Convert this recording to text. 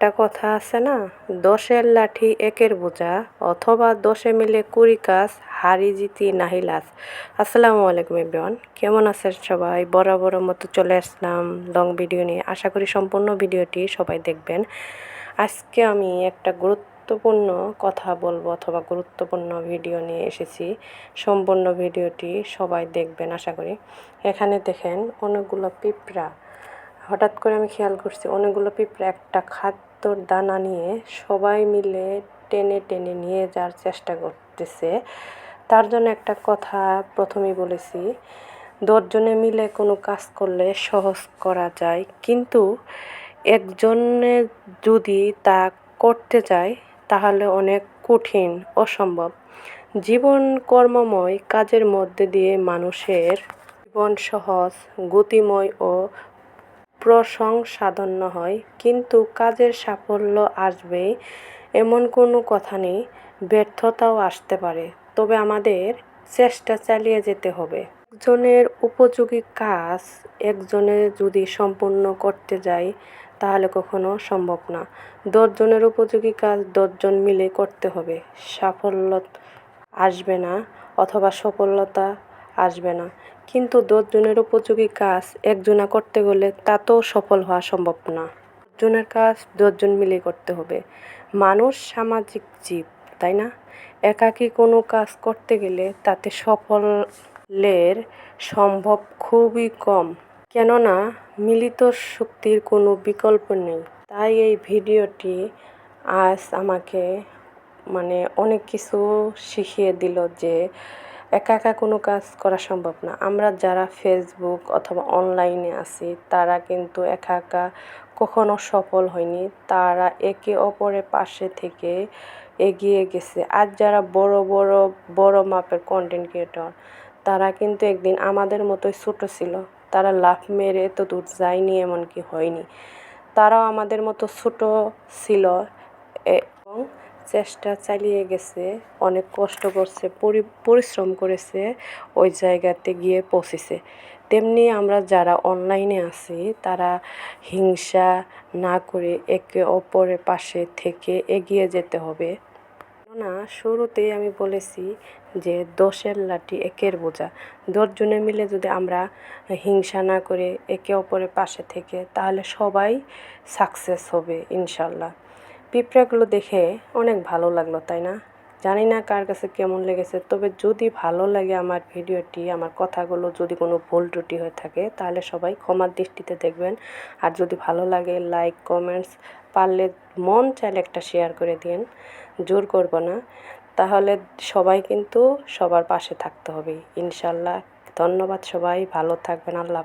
একটা কথা আছে না, দশের লাঠি একের বোঝা, অথবা দশে মিলে কুড়ি কাজ হারি জিতি নাহি আসসালামু আলাইকুম এভরিওয়ান, কেমন আছেন সবাই? বরাবর মতো চলে আসলাম লং ভিডিও নিয়ে। আশা করি সম্পূর্ণ ভিডিওটি সবাই দেখবেন। আজকে আমি একটা গুরুত্বপূর্ণ কথা বলব অথবা গুরুত্বপূর্ণ ভিডিও নিয়ে এসেছি। সম্পূর্ণ ভিডিওটি সবাই দেখবেন, আশা করি। এখানে দেখেন, অনেকগুলো পিঁপড়া হঠাৎ করে আমি খেয়াল করছি, অনেকগুলো পিঁপড়া, একটা খাদ্যর দানা নিয়ে সবাই মিলে টেনে টেনে নিয়ে যাওয়ার চেষ্টা করতেছে। তার জন্য একটা কথা প্রথমেই বলেছি, দশজনে মিলে কোনো কাজ করলে সহজ করা যায়, কিন্তু একজনে যদি তা করতে যায় তাহলে অনেক কঠিন, অসম্ভব। জীবন কর্মময় কাজের মধ্যে দিয়ে মানুষের জীবন সহজ, গতিময় ও প্রশংসাধন্য হয়। কিন্তু কাজের সাফল্য আসবে এমন কোনো কথা নেই, ব্যর্থতাও আসতে পারে। তবে আমাদের চেষ্টা চালিয়ে যেতে হবে। একজনের উপযোগী কাজ একজনে যদি সম্পূর্ণ করতে যায়, তাহলে কখনো সম্ভব না। দশজনের উপযোগী কাজ দশজন মিলে করতে হবে। সাফল্য আসবে না, অথবা সফলতা আসবে না। কিন্তু দশজনের উপযোগী কাজ একজনা করতে গেলে তা তো সফল হওয়া সম্ভব না। দশজনের কাজ দশজন মিলে করতে হবে। মানুষ সামাজিক জীব, তাই না? একাকী কোনো কাজ করতে গেলে তাতে সফলের সম্ভব খুবই কম। কেননা, মিলিত শক্তির কোনো বিকল্প নেই। তাই এই ভিডিওটি আজ আমাকে মানে অনেক কিছু শিখিয়ে দিল যে একা একা কোনো কাজ করা সম্ভব না। আমরা যারা ফেসবুক অথবা অনলাইনে আছি, তারা কিন্তু একা একা কখনো সফল হয়নি। তারা একে অপরের পাশে থেকে এগিয়ে গেছে। আর যারা বড় বড় বড় মাপের কন্টেন্ট ক্রিয়েটর তারা কিন্তু একদিন আমাদের মতোই ছোটো ছিল। তারা লাফ মেরে তো দূর যায়নি, এমনকি হয়নি। তারাও আমাদের মতো ছোটো ছিল। চেষ্টা চালিয়ে গেছে, অনেক কষ্ট করছে পরিশ্রম করেছে, ওই জায়গাতে গিয়ে পৌঁছেছে। তেমনি আমরা যারা অনলাইনে আছি, তারা হিংসা না করে একে অপরের পাশে থেকে এগিয়ে যেতে হবে। না শুরুতেই আমি বলেছি যে দশের লাঠি একের বোঝা। দশজনে মিলে যদি আমরা হিংসা না করে একে অপরের পাশে থেকে, তাহলে সবাই সাকসেস হবে, ইনশাল্লাহ। পিঁপড়াগুলো দেখে অনেক ভালো লাগল, তাই না? জানি না কার কাছে কেমন লেগেছে, তবে যদি ভালো লাগে আমার ভিডিওটি, আমার কথাগুলো যদি কোনো ভুল ত্রুটি হয়ে থাকে, তাহলে সবাই ক্ষমার দৃষ্টিতে দেখবেন। আর যদি ভালো লাগে লাইক কমেন্টস পারলে মন চাইলে একটা শেয়ার করে দিন জোর করব না। তাহলে সবাই কিন্তু সবার পাশে থাকতে হবে। ইনশাল্লাহ। ধন্যবাদ সবাই। ভালো থাকবেন। আল্লাহ